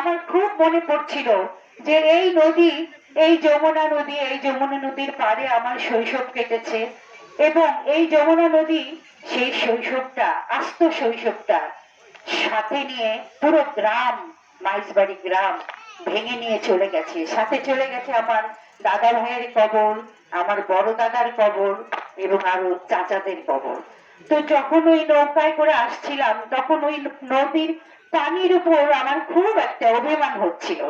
আমার খুব মনে পড়ছিল যে এই নদী, এই যমুনা নদী, এই যমুনা নদীর পাড়ে আমার শৈশব কেটেছে এবং এই যমুনা নদী সেই শৈশবটা, আস্ত শৈশবটা সাথে নিয়ে পুরো গ্রাম, মাইজবাড়ি গ্রাম ভেঙে নিয়ে চলে গেছে। সাথে চলে গেছে আমার দাদা ভাইয়ের কবর, আমার বড় দাদার কবর এবং আরও চাচাদের কবর। তো যখন ওই নৌকায় করে আসছিলাম, তখন ওই নদীর পানির উপর আমার খুব একটা অভিমান হচ্ছিল।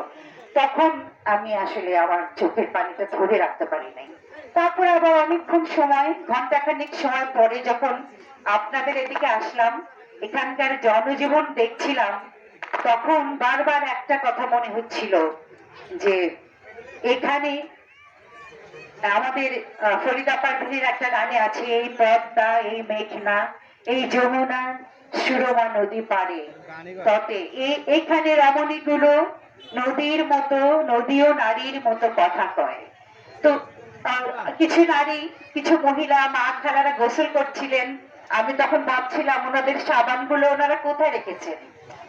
তখন আমি আসলে আমার চোখের পানিটা ধরে রাখতে পারি নাই। তারপরে আবার অনেকক্ষণ সময় ঘন্টাখানিক সময় পরে যখন আপনাদের এদিকে আসলাম, এখানকার জনজীবন দেখছিলাম, তখন বারবার একটা কথা মনে হচ্ছিল যে, এখানে আমাদের ফরিদা পার্বতীর একটা গানে আছে, এই পদ্মা, এই মেঘনা, এই যমুনা সুরমা নদী পারে এই- এখানে রমণীগুলো নদীর মতো, নদীও নারীর মতো কথা কয়। তো কিছু নারী, কিছু মহিলা মা খালারা গোসল করছিলেন। আমি তখন ভাবছিলাম, ওনাদের সাবানগুলো ওনারা কোথায় রেখেছেন?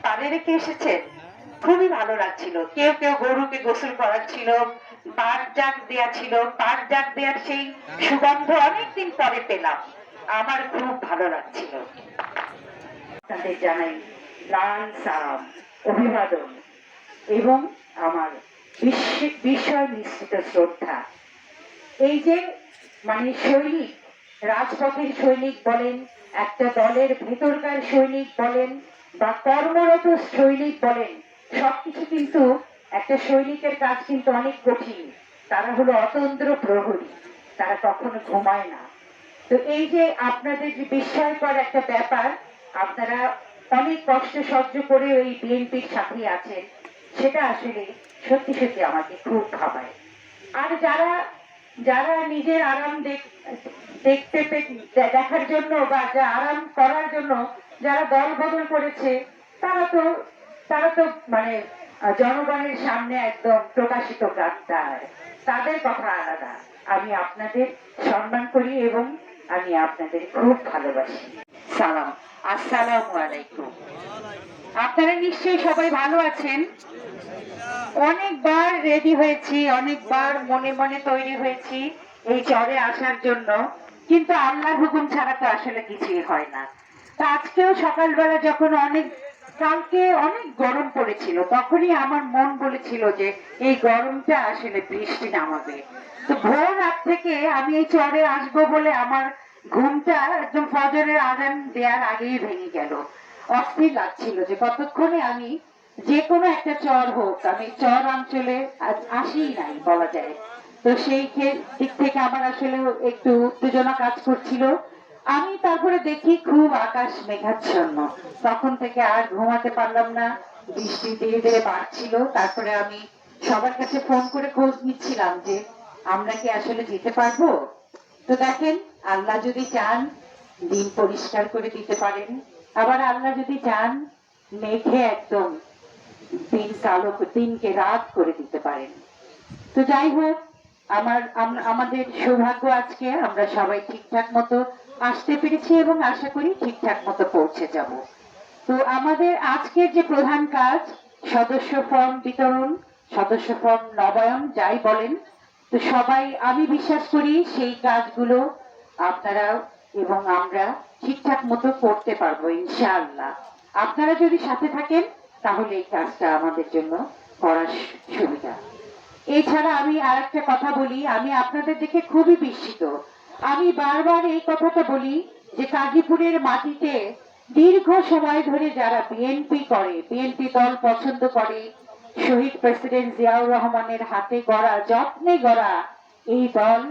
পারে রেখে এসেছেন? খুবই ভালো লাগছিল। কেউ কেউ গরুকে গোসল করাচ্ছিল, পাট জাগ দেয়া ছিল পাট জাগ দেওয়ার সেই সুগন্ধ অনেকদিন পরে পেলাম। আমার খুব ভালো লাগছিল। তাদের জানাই লাল সালাম, অভিবাদন এবং আমার বিস্ময় মিশ্রিত শ্রদ্ধা। এই যে মানে সৈনিক, রাজপথের সৈনিক বলেন, একটা দলের ভেতরকার সৈনিক বলেন বা কর্মরত সৈনিক বলেন সবকিছু কিন্তু একটা সৈনিকের কাজ কিন্তু অনেক কঠিন। তারা হলো অতন্ত্র প্রহরী। তারা কখনো ঘুমায় না। তো এই যে আপনাদের যে বিস্ময়কর একটা ব্যাপার, আপনারা অনেক কষ্ট সহ্য করে ওই বিএনপির সাথে আছেন, সেটা আসলে সত্যি সত্যি আমাকে খুব ভাবায়। আর যারা যারা নিজের আরাম দেখ- দেখতে দেখার জন্য বা যা আরাম করার জন্য যারা দল বদল করেছে, তারা তো তারা তো মানে জনগণের সামনে একদম প্রকাশিত গাদ্দার তাদের কথা আলাদা। আমি আপনাদের সম্মান করি এবং আমি আপনাদের খুব ভালোবাসি। সালাম। আসসালামু আলাইকুম। আপনারা নিশ্চয়ই সবাই ভালো আছেন? অনেকবার রেডি হয়েছি, অনেকবার মনে মনে তৈরি হয়েছি এই চরে আসার জন্য। কিন্তু আল্লাহর হুকুম ছাড়া তো আসলে কিছুই হয় না। তো আজকেও সকালবেলা যখন অনেক কালকে অনেক গরম পড়েছিল। তখনই আমার মন বলেছিল যে এই গরমটা আসলে বৃষ্টি নামাবে। তো ভোর রাত থেকে আমি এই চরে আসব বলে আমার ঘুমটা একদম ফজরের আজান দেওয়ার আগেই ভেঙে গেল। অস্থির লাগছিল যে কতক্ষণে আমি যে কোনো একটা চর হোক, আমি চর অঞ্চলে আসি নাই বলা যায়। তো সেই দিক থেকে আমার আসলে একটু উত্তেজনা কাজ করছিল। আমি তারপরে দেখি খুব আকাশ মেঘাচ্ছন্ন। তখন থেকে আর ঘুমাতে পারলাম না। বৃষ্টি ধীরে ধীরে বাড়ছিল। তারপরে আমি সবার কাছে ফোন করে খোঁজ নিচ্ছিলাম যে, আমরা কি আসলে যেতে পারব? তো দেখেন, আল্লাহ যদি চান, দিন পরিষ্কার করে দিতে পারেন। আবার আল্লাহ যদি চান, মেঘে একদম দিন কালো, দিনকে রাত করে দিতে পারেন। তো যাই হোক আমার, আম- আমাদের সৌভাগ্য আজকে, আমরা সবাই ঠিকঠাক মতো আসতে পেরেছি এবং আশা করি ঠিকঠাক মতো পৌঁছে যাব। তো আমাদের আজকের যে প্রধান কাজ, সদস্য ফর্ম বিতরণ, সদস্য ফর্ম নবায়ন, যাই বলেন, তো সবাই, আমি বিশ্বাস করি সেই কাজগুলো আপনারা এবং আমরা ঠিকঠাক মতো করতে পারব, ইনশাআল্লাহ। আপনারা যদি সাথে থাকেন, তাহলে এই কাজটা আমাদের জন্য করার সুবিধা। এছাড়া আমি আর একটা কথা বলি, আমি আপনাদের দেখে খুবই বিস্মিত। আমি বারবার এই কথাটা বলি যে কাজীপুরের মাটিতে দীর্ঘ সময় ধরে যারা বিএনপি করে বিএনপি দল পছন্দ করে, শহীদ প্রেসিডেন্ট জিয়াউর রহমানের হাতে গড়া, যত্নে গড়া এই দল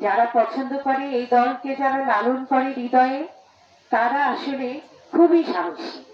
যারা পছন্দ করে, এই দলকে যারা লালন করে হৃদয়ে, তারা আসলে খুবই সাহসী।